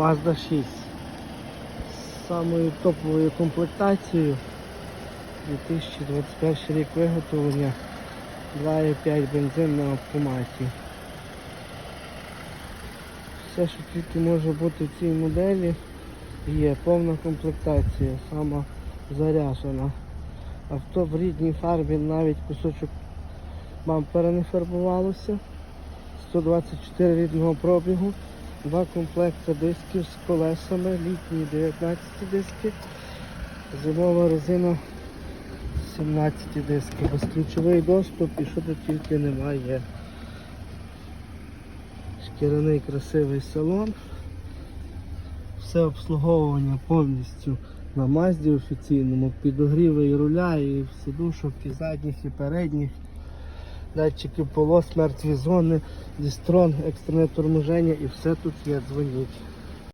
Mazda 6 з самою топовою комплектацією. 2021 рік виготовлення 2,5 бензин на автоматі. Все, що тільки може бути в цій моделі, є повна комплектація, сама заряджена. Авто в рідній фарбі навіть кусочок бампера не фарбувалося. 124 рідного пробігу, два комплекти дисків з колесами, літні 19 диски, зимова резина 17 дисків, безключовий доступ і що тут тільки немає. Шкіряний красивий салон. Все обслуговування повністю на Мазді офіційному, підогріви і руля, і сидушок, і задніх, і передніх. Датчики полос, мертві зони, дістрон, екстрене торможення і все тут є, дзвоніть.